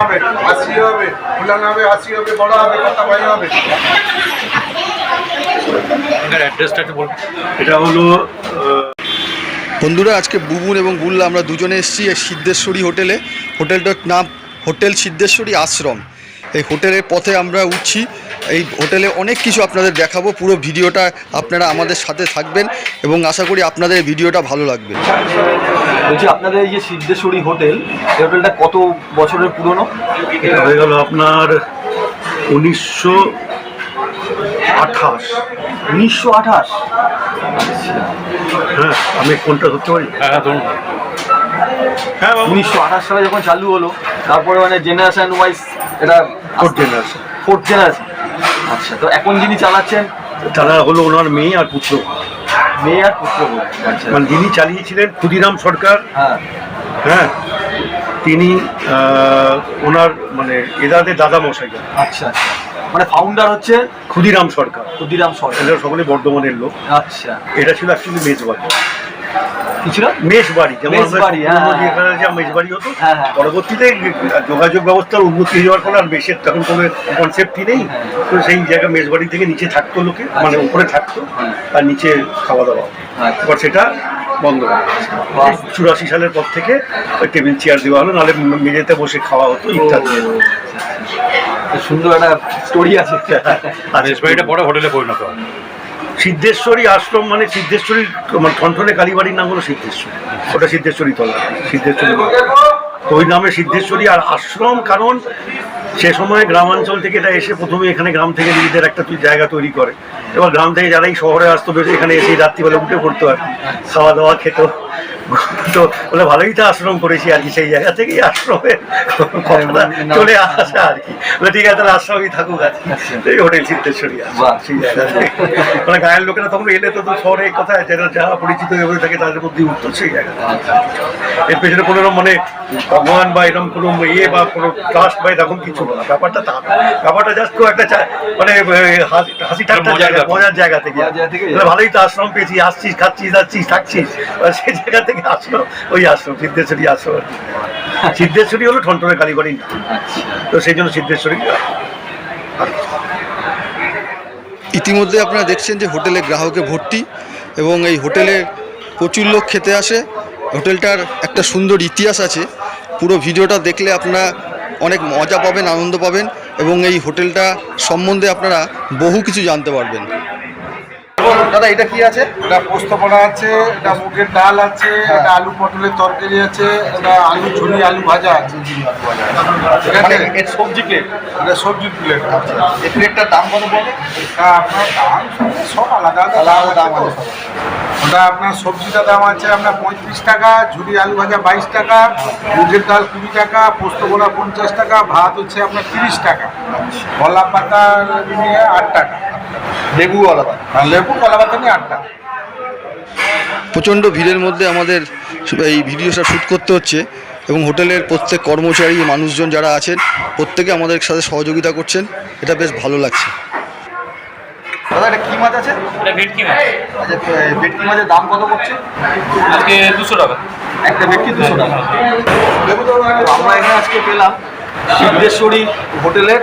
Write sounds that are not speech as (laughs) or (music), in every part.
হবে হাসি হবে ফুলান হবে হাসি হবে বড় হবে কথা ভালো হবে। এটা হলো বন্ধুরা আজকে বুবুন এবং গুল্লা আমরা দুজনে এসেছি এই সিদ্ধেশ্বরী হোটেলে। হোটেলটার নাম হোটেল সিদ্ধেশ্বরী আশ্রম। এই হোটেলের পথে আমরা উঠছি। এই হোটেলে অনেক কিছু আপনাদের দেখাবো। পুরো ভিডিওটা আপনারা আমাদের সাথে থাকবেন এবং আশা করি আপনাদের ভিডিওটা ভালো লাগবে। বলছি আপনাদের এই যে সিদ্ধেশ্বরী হোটেল এই হোটেলটা কত বছরের পুরনো? এটা হয়ে গেল আপনার উনিশশো আঠাশ। উনিশশো আঠাশ? হ্যাঁ আমি কোনটা ধরতে পারি? হ্যাঁ হ্যাঁ ধরুন। হ্যাঁ উনিশশো আঠাশ সালে যখন চালু হলো তারপরে মানে জেনারেশন ওয়াইজ এটা Fourth generation। ফোর্থ জেনারেশন আচ্ছা তো এখন যিনি চালাচ্ছেন? তারা হলো ওনার মেয়ে আর পুত্র। মেয়ে আর পুত্র আচ্ছা। মানে যিনি চালিয়েছিলেন ক্ষুদিরাম সরকার হ্যাঁ। হ্যাঁ তিনি ওনার মানে এদাদের দাদা মশাই আচ্ছা আচ্ছা। মানে ফাউন্ডার হচ্ছে ক্ষুদিরাম সরকার। ক্ষুদিরাম সরকার। সকলে বর্ধমানের লোক। আচ্ছা। এটা ছিল অ্যাকচুয়ালি মেজবাড়ি। কি ছিল মেষবাড়ি যেমন মেষবাড়ি, হ্যাঁ, হ্যাঁ। যেখানে যা মেষবাড়ি হতো হ্যাঁ, হ্যাঁ। পরবর্তীতে যোগাযোগ ব্যবস্থার উন্নতি যাওয়ার ফলে আর মেষের তখন কোনো কনসেপ্টই নেই। তো সেই জায়গা মেষবাড়ি থেকে নিচে থাকতো লোকে মানে উপরে থাকতো। আর নিচে খাওয়া দাওয়া আচ্ছা। এবার সেটা বন্ধ হয়ে চুরাশি সালের পর থেকে টেবিল চেয়ার দেওয়া হলো নাহলে মেঝেতে বসে খাওয়া হতো ইত্যাদি তো সুন্দর একটা স্টোরি আছে আর রেসবাড়িটা বড় হোটেলে পরিণত হয় সিদ্ধেশ্বরী আশ্রম মানে সিদ্ধেশ্বরী মানে ঠনঠনে কালীবাড়ির নাম হলো সিদ্ধেশ্বরী। ওটা সিদ্ধেশ্বরী তলা। সিদ্ধেশ্বরী তো ওই নামে সিদ্ধেশ্বরী আর আশ্রম, কারণ সে সময় গ্রামাঞ্চল থেকে এটা এসে প্রথমে এখানে গ্রাম থেকে নিজেদের একটা জায়গা তৈরি করে। এবার গ্রাম থেকে যারাই শহরে আসতো এখানে এসে রাত্রিবেলা উঠে পড়তো আর খাওয়া দাওয়া খেত। তো বলে ভালোই তো আশ্রম করেছি আর কি সেই জায়গা থেকেই আশ্রমে চলে আসা আর কি। বলে ঠিক আছে তাহলে আশ্রমই থাকুক আর এই হোটেল সিদ্ধেশ্বরী সেই জায়গা মানে গায়ের লোকেরা তখন এলে তো শহরে কথা যারা যারা পরিচিত হয়ে থাকে তাদের মধ্যে উঠতো সেই জায়গা এর পেছনে কোনো মানে ভগবান বা এরকম কোনো ইয়ে বা কোনো ট্রাস্ট বা এরকম কিছু না। ব্যাপারটা তা ব্যাপারটা জাস্ট খুব একটা মানে হাসি মজার জায়গা মজার জায়গা থেকে। ভালোই তো আশ্রম পেয়েছি আসছিস খাচ্ছিস যাচ্ছিস থাকছিস সেই জায়গা থেকে আশ্রম ওই আশ্রম সিদ্ধেশ্বরী কি। সিদ্ধেশ্বরী হলো ঠনঠনে কালীবাড়ি না। তো সেই জন্য সিদ্ধেশ্বরী। ইতিমধ্যে আপনারা দেখছেন যে হোটেলে গ্রাহকে ভর্তি এবং এই হোটেলে প্রচুর লোক খেতে আসে। হোটেলটার একটা সুন্দর ইতিহাস আছে। পুরো ভিডিওটা দেখলে আপনারা অনেক মজা পাবেন, আনন্দ পাবেন এবং এই হোটেলটা সম্বন্ধে আপনারা বহু কিছু জানতে পারবেন। দাদা এটা কি আছে? এটা পোস্ত পড়া আছে এটা মুগের ডাল আছে এটা আলু পটলের তরকারি আছে এটা আলু ঝুরি আলু ভাজা আছে। ঠিক আছে? মানে এর সবজি প্লেট এটা সবজি প্লেট এই প্লেটটার দাম কত পড়বে? এটা আপনার দাম সব আলাদা আলাদা দাম আছে। ওটা আপনার সবজিটা দাম আছে আপনার পঁয়ত্রিশ টাকা ঝুরি আলু ভাজা বাইশ টাকা মুগের ডাল কুড়ি টাকা পোস্ত বড়া পঞ্চাশ টাকা ভাত হচ্ছে আপনার তিরিশ টাকা। কলা পাতা আট টাকা। লেবু আলাদা লেবু প্রচণ্ড ভিড়ের মধ্যে আমাদের এই ভিডিওটা শ্যুট করতে হচ্ছে এবং হোটেলের প্রত্যেক কর্মচারী মানুষজন যারা আছেন প্রত্যেকে আমাদের সাথে সহযোগিতা করছেন। এটা বেশ ভালো লাগছে। দাদা এটা কি মাছ আছে? এটা ভেটকি মাছ। আচ্ছা ভেটকি মাছের দাম কত পড়ছে? আজকে দুশো টাকা। একটা ভেটকি দুশো টাকা। আমরা এখানে আজকে পেলাম সিদ্ধেশ্বরী হোটেলের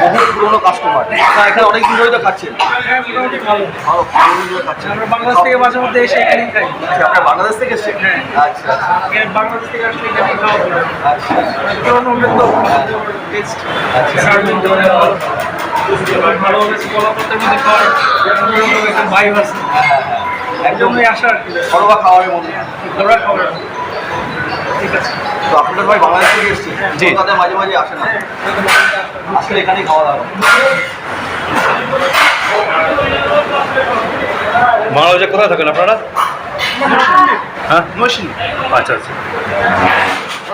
বহু পুরনো কাস্টমার আপনারা এখানে অনেক দিন ধরে তো খাচ্ছেন ভালো ভালো দিন ধরে বাংলাদেশ থেকে মাঝে মধ্যে এসে এখানেই খাই। আচ্ছা, আপনারা বাংলাদেশ থেকে এসেছেন? হ্যাঁ। আচ্ছা আচ্ছা। বাংলাদেশ থেকে আসলে খাওয়া আচ্ছা পুরোনো টেস্ট করে ভালোভাবে মধ্যে খাওয়ার একটা ভাইব আছে। একদমই আসা আর ঘরোয়া খাওয়ারের মধ্যে। তোমরা খাওয়া ঠিক আছে। তো আপনাদের ভাই বাংলাদেশ থেকে এসেছেন জি। মাঝে মাঝে আসেন না। আসলে এখানেই খাওয়া দাওয়া বাংলাদেশে কোথায় থাকেন আপনারা? হ্যাঁ? আচ্ছা আচ্ছা।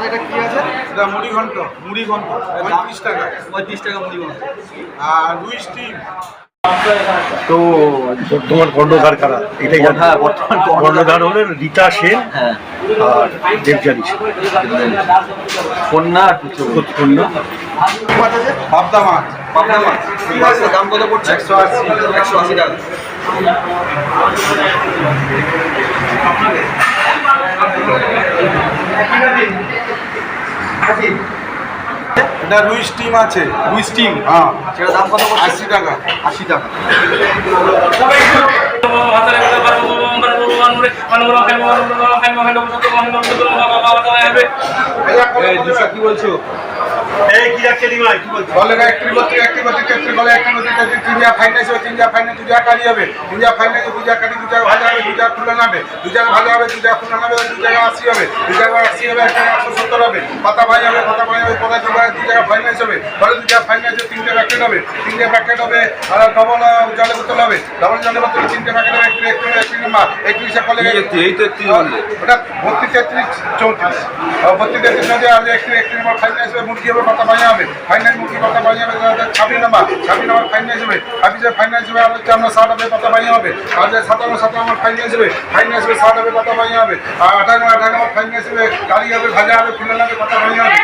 এটা কি আছে? এটা মুড়ি ঘন্ট মুড়ি ঘন্ট পঁয়ত্রিশ টাকা। পঁয়ত্রিশ টাকা মুড়ি বানাচ্ছে আর দুই স্টিম। তো বর্তমান কর্ণধার কারা? এটাই। হ্যাঁ বর্তমান কর্ণধার। হলেন রীতা সেন হ্যাঁ। আর দেবজানী সেন। কন্যা কন্যা। পাবদা মাছ মাছ দাম কত পড়ছে? একশো আশি। একশো আশি টাকা। এটা রুই স্টিম আছে। রুই স্টিম হ্যাঁ। সেটা দাম কত আশি টাকা। আশি টাকা। কি বলছো এই কি যাচ্ছে নিমাই কি বলছিস বলে একটি বত্রিশ একটি বত্রিশ তেত্রিশ বলে, একটি বত্রিশ তেত্রিশ তিন যা হবে। তিন যা ফাইনাল কাটি হবে তিন যা ফাইনাল কাটি দু জায়গা ভাজা ভাজা আশি হবে। দু জায়গা আশি হবে, একটা একশো সত্তর হবে। পাতা ভাই হবে, পাতা ভাই হবে পরে দু জায়গা দু জায়গা ফাইনাল হবে। পরে দু জায়গা ফাইনাল হবে তিনটে প্যাকেট হবে। তিনটে প্যাকেট হবে ডবল জলে বোতল হবে। ডবল জলে বোতল তিনটে প্যাকেট হবে, একটু একটু একটু মা একত্রিশে কলে এই তো একত্রিশ বললে ওটা বত্রিশ তেত্রিশ চৌত্রিশ। বত্রিশ তেত্রিশ নদী আর একটু একটু নম্বর ফাইনাল আসবে মুরগি হবে পাতা বাজা হবে ফাইনাল মুরগি পাতা বাজা হবে ছাব্বিশ নম্বর ছাব্বিশ নম্বর ফাইনাল আসবে ছাব্বিশে ফাইনাল আসবে আর হচ্ছে আপনার ষাট হবে পাতা বাজা হবে আর যে সাতান্ন সাতান্ন নম্বর ফাইনাল আসবে ফাইনাল আসবে ষাট হবে পাতা বাজা হবে আর আঠান্ন আঠান্ন নম্বর ফাইনাল আসবে গাড়ি হবে ভাজা হবে ফুলে হবে পাতা বাজা হবে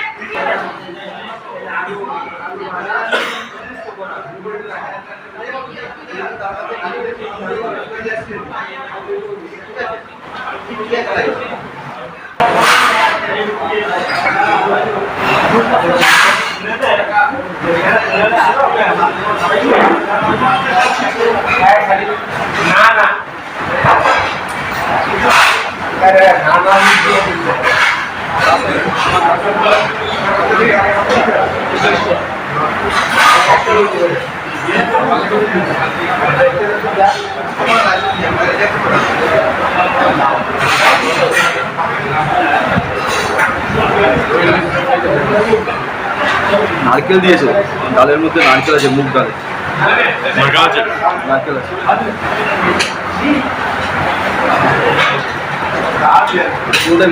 Yeah. নারকেল দিয়েছে? ডালের মধ্যে নারকেল আছে মুগ ডালে। নারকেল আছে।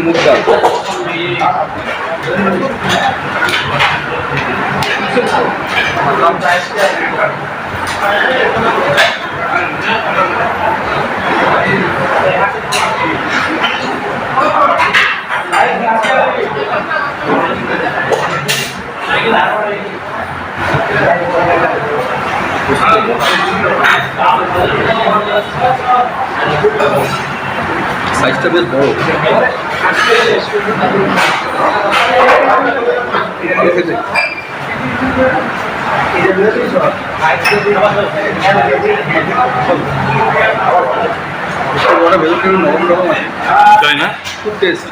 মুগ ডাল। সাইজটা বেশ বড়। ভালো তাই না? খুব টেস্ট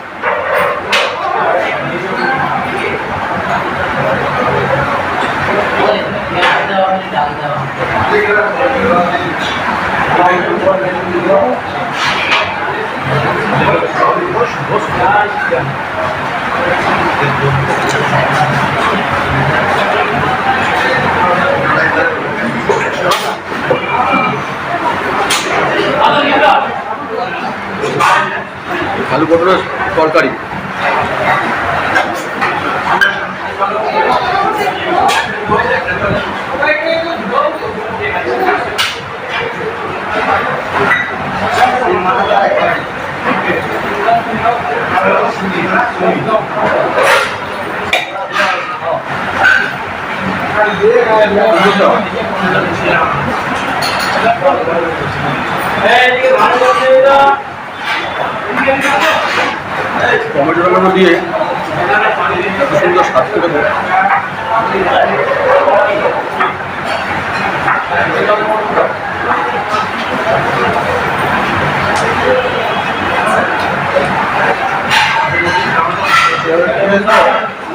টমেটো টমেটো দিয়ে সুন্দর স্বাদ করে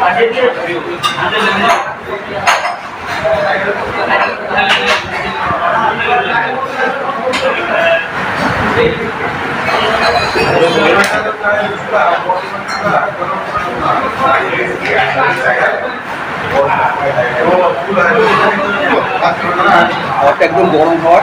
পাঠিয়ে দিয়ে Thank you. একদম গরম খাবার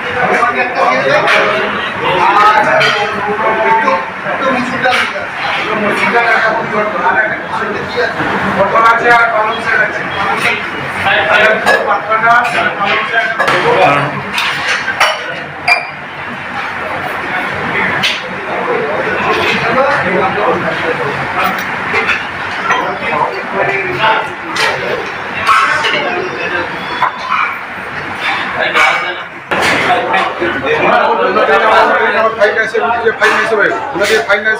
আছে আর কলম শাক আছে পাতলাটা পালং শাক ফাইনান্স যে ফাইনান্স হবে ওনাদের ফাইনান্স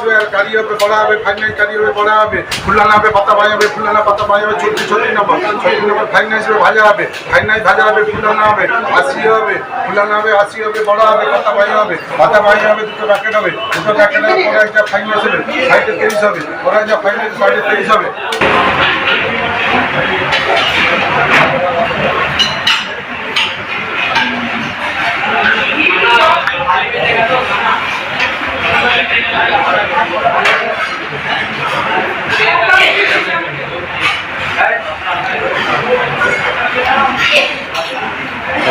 হবে আর হবে ফাইনান্স গাড়ি হবে বড়া হবে ফুলানা হবে পাতা ভাই হবে ফুলানা পাতা ভাই হবে ছত্রিশ ছত্রিশ নম্বর ছত্রিশ নম্বর ফাইনান্স হবে ভাজা হবে ফাইনান্স ভাজা হবে ফুলানা হবে, আশি হবে ফুলানা হবে, আশি হবে, বড়া হবে, পাতা ভাই হবে, পাতা ভাই হবে, দুটো প্যাকেট হবে, দুটো প্যাকেট হবে পরে একটা ফাইনান্স হবে সাইডে তেইশ হবে পরে যা ফাইনান্স সাইডে তেইশ হবে।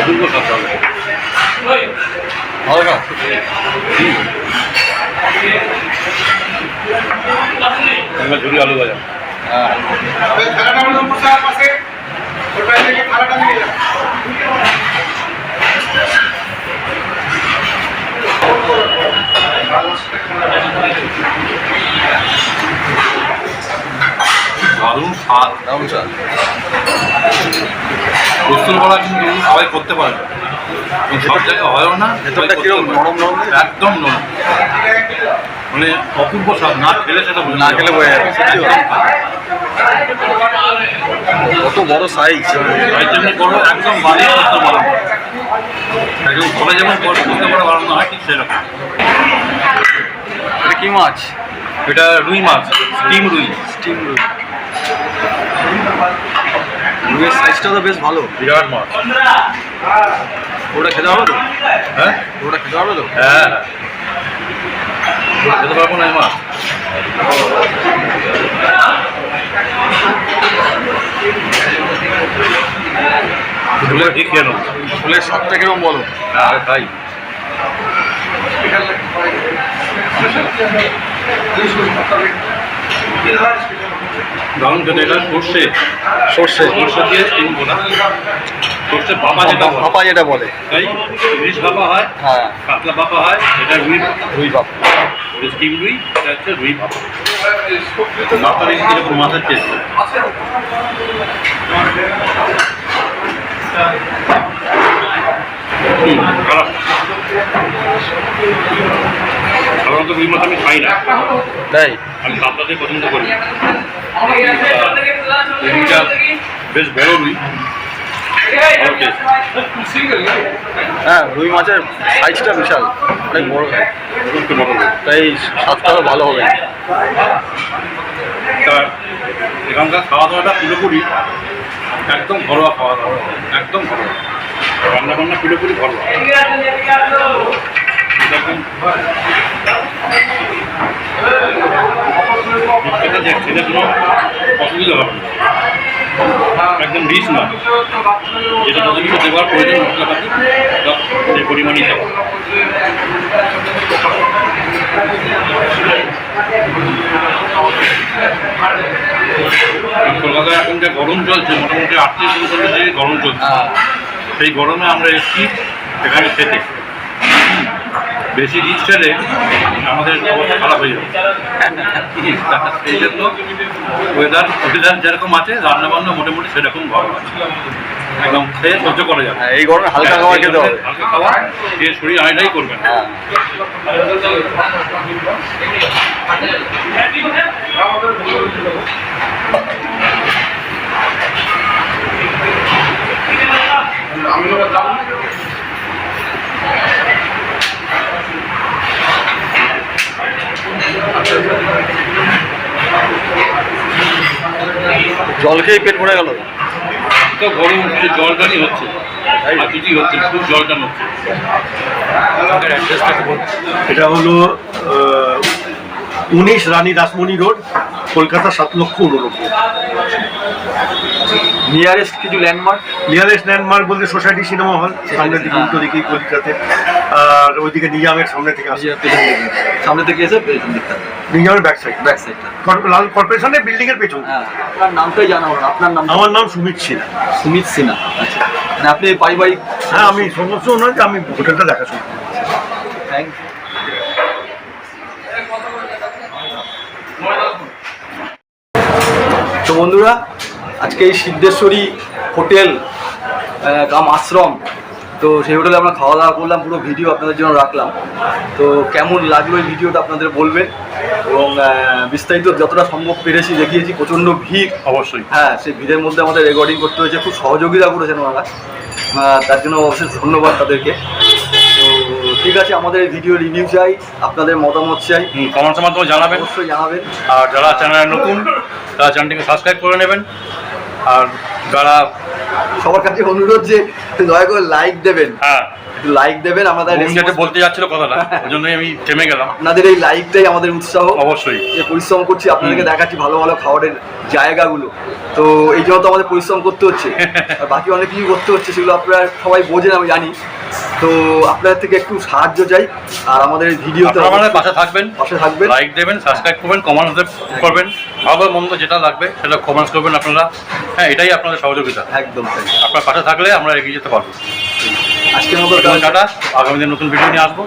অপূর্ব হবে ভালো না ঝুড়ি আলু ভাজা। থালাটা হলো দারুণ স্বাদ। দারুণ স্বাদ। প্রস্তুত করা কিন্তু সবাই করতে পারে। সব জায়গায় হয়ও না। নরম নরম একদম নরম। মানে অপূর্ব স্বাদ না খেলে সেটা না খেলে বোঝা যাবে, কত বড় সাইজ জন্য বড় একদম বানিয়ে করতে পারো। একদম ঘরে যেমন করতে পারে বানানো হয় ঠিক সেরকম। এটা কি মাছ? এটা রুই মাছ স্টিম রুই। স্টিম রুই। রুইয়ের সাইজটা তো বেশ ভালো। বিরাট মাছ ওটা খেতে হবে তো? হ্যাঁ? ওটা খেতে হবে তো? হ্যাঁ। খেতে পারব না এই মাছ এগুলো ঠিক কেন ফুলের স্বাদটা কীরকম বলো? আর খাই দারুণ খেতে এটা সর্ষে। সর্ষে। সর্ষে দিয়ে স্টিম করা সর্ষে বাবা যেটা ভাপা যেটা বলে। তাই ইলিশ বাবা হয় হ্যাঁ। কাতলা বাবা হয় এটা রুই রুই বাপ স্টিম রুই এটা হচ্ছে রুই বাবা মাথার এই মাথার টেস্ট খারাপ। সাধারণত রুই মাছ আমি খাই না। তাই? আমি কাতলাতে পছন্দ করি। রুইটা বেশ বড় রুই। হ্যাঁ রুই মাছের সাইজটা বিশাল। অনেক বড়। তাই স্বাদটাও ভালো হবে। এখানকার খাওয়া দাওয়াটা পুরোপুরি একদম ঘরোয়া খাওয়া দাওয়া একদম ঘরোয়া। রান্না বান্না পুরোপুরি ঘরোয়া। এটা যে কোনো অসুবিধা হবে না একদম রিচ না যেটা যতটুকু দেওয়ার প্রয়োজন মশলাপাতি সেই পরিমাণই দেওয়া কলকাতায় এখন যে গরম চলছে মোটামুটি আটত্রিশ উনচল্লিশ ডিগ্রি গরম চলছে হ্যাঁ। সেই গরমে আমরা এসেছি এখানে খেতে। বেশি রিচ খেলে আমাদের অবস্থা খারাপ হয়ে যাবে। সেই জন্য ওয়েদার ওয়েদার যেরকম আছে রান্না বান্না মোটামুটি সেরকম ভালো আছে একদম খেয়ে সহ্য করা যাবে হ্যাঁ, এই গরমে হালকা খাবার খেতে হবে। হালকা খাবার খেয়ে শরীর আয়নাই করবে না। জল খেয়ে পেট ভরে গেল। তো গরম হচ্ছে আর কিছুই হচ্ছে জলটান হচ্ছে। এটা হলো উনিশ রানী দাসমণি রোড কলকাতা সাত লক্ষ উননব্বই। নিয়ারেস্ট কিছু ল্যান্ডমার্ক নিয়ারেস্ট ল্যান্ডমার্ক বলতে সোসাইটি সিনেমা হল সামনের দিকে উল্টো দিকে কলকাতাতে আর ওইদিকে নিজামের সামনে থেকে আসে। সামনে থেকে এসে পেছন দিকটা। নিজামের ব্যাক সাইড ব্যাক সাইডটা লাল কর্পোরেশনের বিল্ডিং এর পেছন। হ্যাঁ আপনার নামটাই জানা হলো। আপনার নাম আমার নাম সুমিত সিনহা। সুমিত সিনহা। আচ্ছা। মানে আপনি পারিবারিক হ্যাঁ আমি সমস্ত নয় আমি হোটেলটা দেখাশোনা। থ্যাংক তো বন্ধুরা আজকে এই সিদ্ধেশ্বরী হোটেল কাম আশ্রম। তো সেই হোটেলে আমরা খাওয়া দাওয়া করলাম পুরো ভিডিও আপনাদের জন্য রাখলাম। তো কেমন লাগল এই ভিডিওটা আপনাদের বলবেন? এবং বিস্তারিত যতটা সম্ভব পেরেছি দেখিয়েছি প্রচণ্ড ভিড়। অবশ্যই। হ্যাঁ সেই ভিড়ের মধ্যে আমাদের রেকর্ডিং করতে হয়েছে খুব সহযোগিতা করেছেন ওনারা। তার জন্য অবশ্যই ধন্যবাদ তাদেরকে। ঠিক আছে আমাদের ভিডিও রিভিউ চাই আপনাদের মতামত চাই। কমেন্টসের মাধ্যমে জানাবেন। অবশ্যই জানাবেন। আর যারা চ্যানেলে নতুন তারা চ্যানেলটিকে সাবস্ক্রাইব করে নেবেন। আর যারা সবার কাছে অনুরোধ যে দয়া করে লাইক দেবেন। হ্যাঁ। লাইক দেবেন আমাদের যেটা বলতে যাচ্ছিল কথাটা (laughs) ওই জন্যই আমি থেমে গেলাম। আপনাদের এই লাইকটাই আমাদের উৎসাহ। অবশ্যই। যে পরিশ্রম করছি আপনাদেরকে দেখাচ্ছি ভালো ভালো খাবারের জায়গাগুলো। তো এই জন্য তো আমাদের পরিশ্রম করতে হচ্ছে। (laughs) আর বাকি অনেক কিছু করতে হচ্ছে সেগুলো আপনারা সবাই বোঝেন আমি জানি। তো আপনাদের থেকে একটু সাহায্য চাই আর আমাদের ভিডিওতে আমাদের পাশে থাকবেন পাশে থাকবেন। লাইক দেবেন সাবস্ক্রাইব করবেন কমেন্ট করবেন ভালো মন্দ যেটা লাগবে সেটা কমেন্টস করবেন আপনারা। হ্যাঁ এটাই আপনাদের সহযোগিতা। একদম আপনার পাশে থাকলে আমরা এগিয়ে যেতে পারব। আজকে আমাদের টাটা। আগামী দিন নতুন ভিডিও নিয়ে আসব।